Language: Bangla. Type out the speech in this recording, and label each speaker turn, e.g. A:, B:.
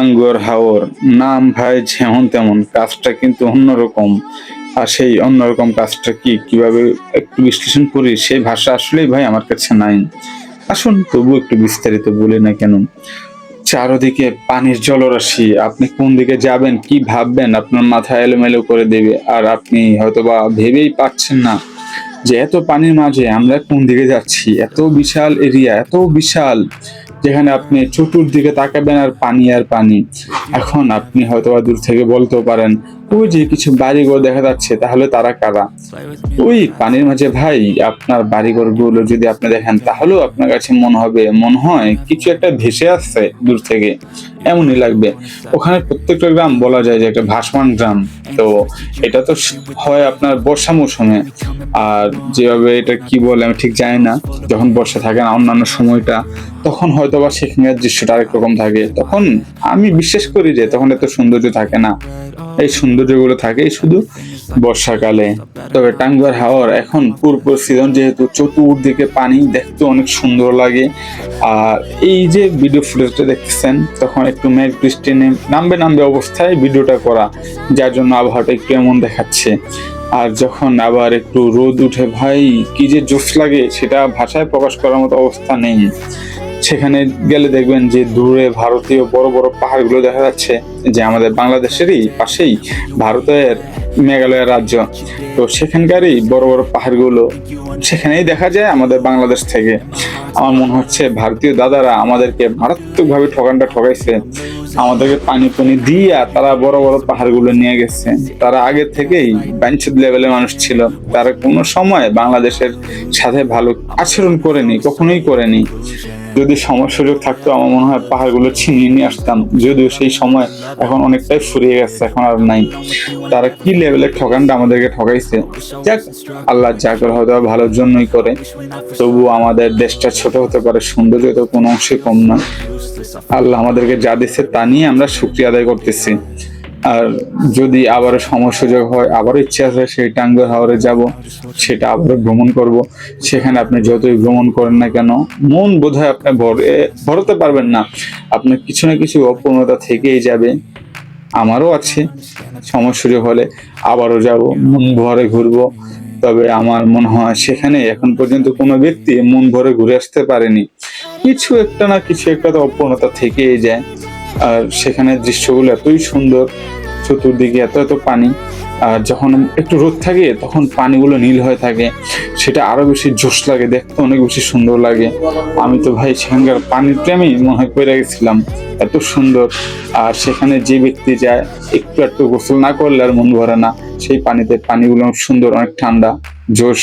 A: আঙ্গুর, হাওর, নাম, ভাই, যেমন তেমন, কাজটা কিন্তু অন্যরকম। আর সেই অন্যরকম কাজটা কি, কীভাবে একটু বিশ্লেষণ করি, সেই ভাষা আসলেই ভাই আমার কাছে নাই। আসুন তবু একটু বিস্তারিত বলি না কেন। চারদিকে পানির জলরাশি, আপনি কোন দিকে যাবেন, কি ভাববেন, আপনার মাথা এলোমেলো করে দেবে, আর আপনি হয়তোবা ভেবেই পাচ্ছেন না যে এত পানির মাঝে আমরা কোন দিকে যাচ্ছি, এত বিশাল এরিয়া, এত বিশাল যেখানে আপনি চতুর্দিকে তাকাবেন আর পানি আর পানি। এখন আপনি হয়তো দূর থেকে বলতেও পারেন ওই যে কিছু বাড়িঘর দেখা যাচ্ছে, তাহলে তারা কারা? ওই পানির মাঝে ভাই, আপনার বাড়িঘরগুলো যদি আপনি দেখেন, তাহলেও আপনার কাছে মনে হবে, মনে হয় কিছু একটা ভেসে আসছে দূর থেকে। এমনই লাগবে। ওখানে প্রত্যেকটা গ্রাম বলা যায় যে একটা ভাসমান গ্রাম। তো এটা তো হয় আপনার বর্ষা মৌসুমে। আর যেভাবে এটা কি বলে আমি ঠিক জানি না। যখন বর্ষা থাকে না, অন্যান্য সময়টা, তখন হয়তো বা সেখানের দৃশ্যটা আরেক রকম থাকে। তখন আমি বিশ্বাস করি যে তখন এত সৌন্দর্য থাকে না। এই সৌন্দর্যগুলো থাকে শুধু বর্ষাকালে। তবে টাঙ্গুয়ার হাওয়ার এখন পূর্ব সিজন যেহেতু চতুর্দিকে পানি, দেখতে অনেক সুন্দর লাগে। আর এই যে ভিডিও ফুটেজটা দেখতেছেন, তখন একটু মেঘ বৃষ্টি নেম- নামবে নামবে অবস্থায় ভিডিওটা করা, যার জন্য আবহাওয়াটা একটু এমন দেখাচ্ছে। আর যখন আবার একটু রোদ উঠে, ভাই, কি যে জোশ লাগে, সেটা ভাষায় প্রকাশ করার মতো অবস্থা নেই। সেখানে গেলে দেখবেন যে দূরে ভারতীয় বড় বড় পাহাড়গুলো দেখা যাচ্ছে যে আমাদের বাংলাদেশেরই পাশেই ভারতের মেঘালয় রাজ্য। তো সেখানকারই বড় বড় পাহাড়গুলো সেখানেই দেখা যায় আমাদের বাংলাদেশ থেকে। আমার মনে হচ্ছে ভারতীয় দাদারা আমাদেরকে মারাত্মকভাবে ঠকানটা ঠকাইছে। আমাদেরকে পানি পানি দিয়া তারা বড় বড় পাহাড়গুলো নিয়ে গেছে। তারা আগে থেকেই বাঞ্ছিত লেভেলের মানুষ ছিল। তারা কোনো সময় বাংলাদেশের সাথে ভালো আচরণ করেনি, কখনোই করেনি। যদি সময় সুযোগ থাকতো, আমার মনে হয় পাহাড়গুলো ছিনিয়ে নিয়ে আসতাম। যদিও সেই সময় এখন অনেকটাই ফুরিয়ে গেছে, এখন আর নাই। তারা কি লেভেলের ঠকানটা আমাদেরকে ঠকাইছে? যাক, আল্লাহ যা করে হয়তো ভালোর জন্যই করে। তবু আমাদের দেশটা ছোট হতে পারে, সৌন্দর্য তো কোনো অংশে কম নয় আল্লাহ আমাদেরকে যা দিচ্ছে তা নিয়ে আমরা শুক্রিয়া আদায় করতেছি। আর যদি আবারও সময় সুযোগ হয়, আবারও ইচ্ছা আছে সেই টাঙ্গুয়ার হাওরে যাব, সেটা আবারও ভ্রমণ করব। সেখানে আপনি যতই ভ্রমণ করেন না কেন, মন বোধহয় আপনি ভরে, ভরতে পারবেন না। আপনার কিছু না কিছু অপূর্ণতা থেকেই যাবে। আমারও আছে সময় সুযোগ হলে আবারও যাব, মন ভরে ঘুরবো। তবে আমার মনে হয় সেখানে এখন পর্যন্ত কোনো ব্যক্তি মন ভরে ঘুরে আসতে পারেনি। কিছু একটা না কিছু একটা তো অপূর্ণতা থেকেই যায়। আর সেখানে দৃশ্যগুলো এতই সুন্দর, চতুর্দিকে এত এত পানি, আর যখন একটু রোদ থাকে তখন পানিগুলো নীল হয়ে থাকে, সেটা আরও বেশি জোশ লাগে, দেখতে অনেক বেশি সুন্দর লাগে। আমি তো ভাই সেখানকার পানির প্রেমে মনে হয় পড়ে গেছিলাম, এত সুন্দর। আর সেখানে যে ব্যক্তি যায়, একটু একটু গোসল না করলে আর মন ভরে না, সেই পানিতে, পানিগুলো সুন্দর, অনেক ঠান্ডা, জোশ।